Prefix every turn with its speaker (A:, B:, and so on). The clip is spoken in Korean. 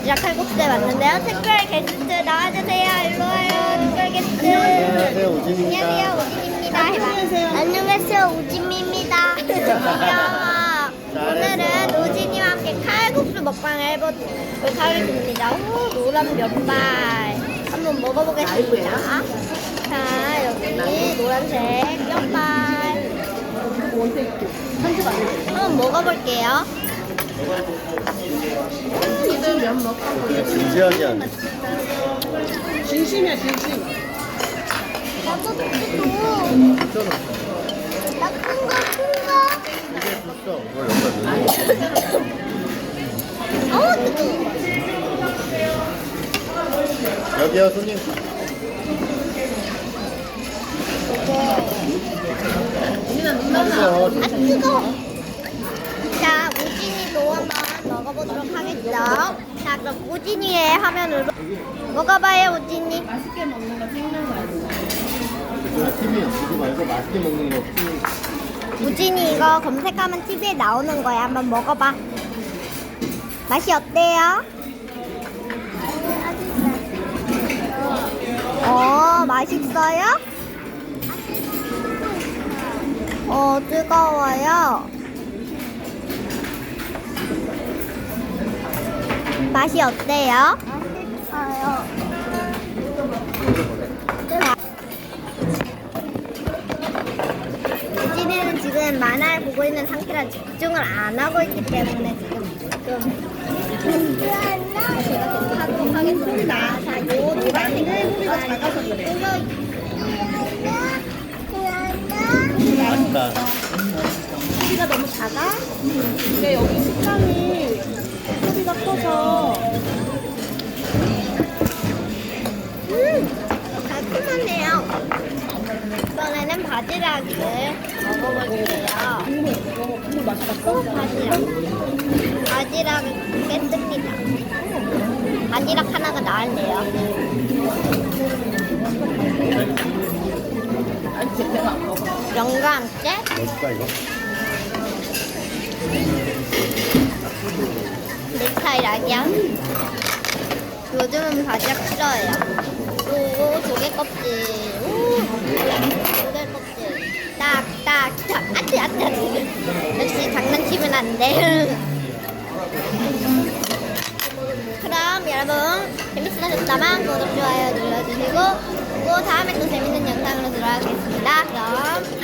A: 바지락 칼국수에 왔는데요. 특별 게스트 나와주세요. 일로 와요. 특별 게스트.
B: 안녕하세요, 우진입니다.
A: 안녕하세요. 우진입니다. 해봐. 안녕하세요. 우진입니다. 귀여워. 오늘은 우진이와 함께 칼국수 먹방을 해보도록 하겠습니다. 오, 노란 면발. 한번 먹어보겠습니다. 자, 여기 노란색 면발. 한번 먹어볼게요.
B: 진지하게 하네.
C: 진심이야 진심.
A: 나도 또
B: 진짜로.
A: 나큰 거, 큰 거.
B: 이게 줬어. 이거 여기다 넣는 거.
A: 어우, 뜨거워.
B: 여기요, 손님.
A: 아, 뜨거워. 한번 먹어보도록 하겠죠. 자, 그럼 우진이의 화면으로 먹어봐요, 우진이.
C: 맛있게 먹는 거 찍는 거 알고.
B: 그거 TV 보지 말고 맛있게 먹는 거.
A: 우진이 이거 검색하면 TV에 나오는 거야. 한번 먹어봐. 맛이 어때요? 어, 맛있어요? 어, 뜨거워요. 맛이 어때요? 맛있어요. 우진이는 지금 만화를 보고 있는 상태라 집중을 안 하고 있기 때문에 지금 좀 제가 하도록 하겠습니다. 자, 요 노란색은 우리가 작아서 그래.
B: 맛있다.
A: 소리가 너무 작아?
C: 근데 여기 식감이
A: 이번에는 바지락을 먹어볼게요.
C: 맛있다.
A: 오, 바지락. 바지락을 뺐습니다. 바지락 하나가 나왔네요. 영과 함께
B: 멋있다, 이거.
A: 내 스타일 아니야? 요즘은 바지락 싫어해요. 오, 조개 껍질. 역시 장난치면 안 돼. 그럼 여러분, 재밌으셨다면 구독, 좋아요 눌러주시고, 또 다음에 또 재밌는 영상으로 돌아오겠습니다. 그럼